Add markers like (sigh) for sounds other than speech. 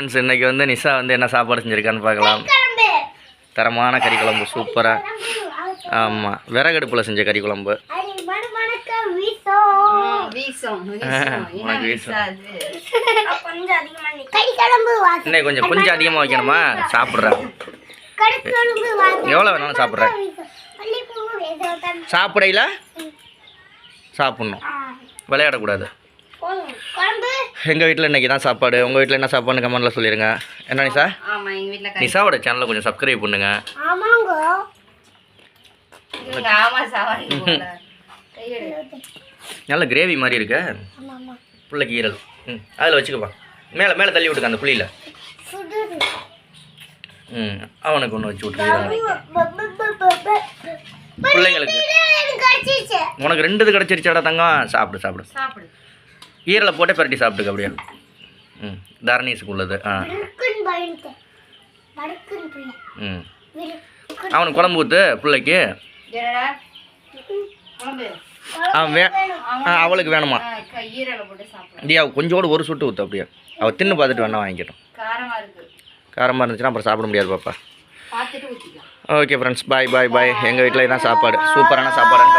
Friends இன்னைக்கு வந்து நிஷா வந்து என்ன சாப்பாடு செஞ்சுருக்கான்னு பார்க்கலாம். தரமான கறி குழம்பு சூப்பராக ஆமாம் விறகடுப்பில் செஞ்ச கறி குழம்பு (laughs) இன்னைக்கு கொஞ்சம் கொஞ்சம் அதிகமாக வைக்கணுமா? சாப்பிட்றேன். எவ்வளோ வேணாலும் சாப்பிட்றேன். சாப்பிடையில? சாப்பிட்ணும். விளையாடக்கூடாது. எங்கள் வீட்டில் இன்னைக்கு தான் சாப்பாடு. உங்கள் வீட்டில் என்ன சாப்பாடுன்னு கமெண்ட்டில் சொல்லிடுங்க என்ன கறி. நிஷாவோட சேனலை கொஞ்சம் சப்ஸ்கிரைப் பண்ணுங்க. நல்ல கிரேவி மாதிரி இருக்க. பிள்ளைக்கு ஈரல் ம் அதில் வச்சுக்கப்பா. மேலே மேலே தள்ளி விட்டுக்க அந்த புளியில் ம் அவனுக்கு ஒன்று வச்சு ப- பிள்ளைங்களுக்கு. உனக்கு ரெண்டு இது கிடச்சிருச்சாடா தங்கம்? சாப்பிடு சாப்பிடு. சாப்பிடு. ஈரலை போட்டே பரட்டி சாப்பிட்டுக்க அப்படியே. ம் தரணீஸுக்கு உள்ளது ஆ ம். அவனுக்கு குழம்பு ஊற்று பிள்ளைக்கு. வே ஆ அவளுக்கு வேணுமா? ஆ, க- ஈரலை போட்டு சாப்பிடு இந்தியா கொஞ்சோடு ஒரு சுட்டு ஊற்று அப்படியே. அவள் தின்னு பார்த்துட்டு வேணா வாங்கிக்கட்டும். காரமா இருக்கு. காரமாக இருந்துச்சுன்னா அப்புறம் சாப்பிட முடியாது பாப்பா. ஓகே ஃப்ரெண்ட்ஸ் பாய் பாய் பாய் எங்கள் வீட்டில் இதான் சாப்பாடு. சூப்பரான சாப்பாடுன்னு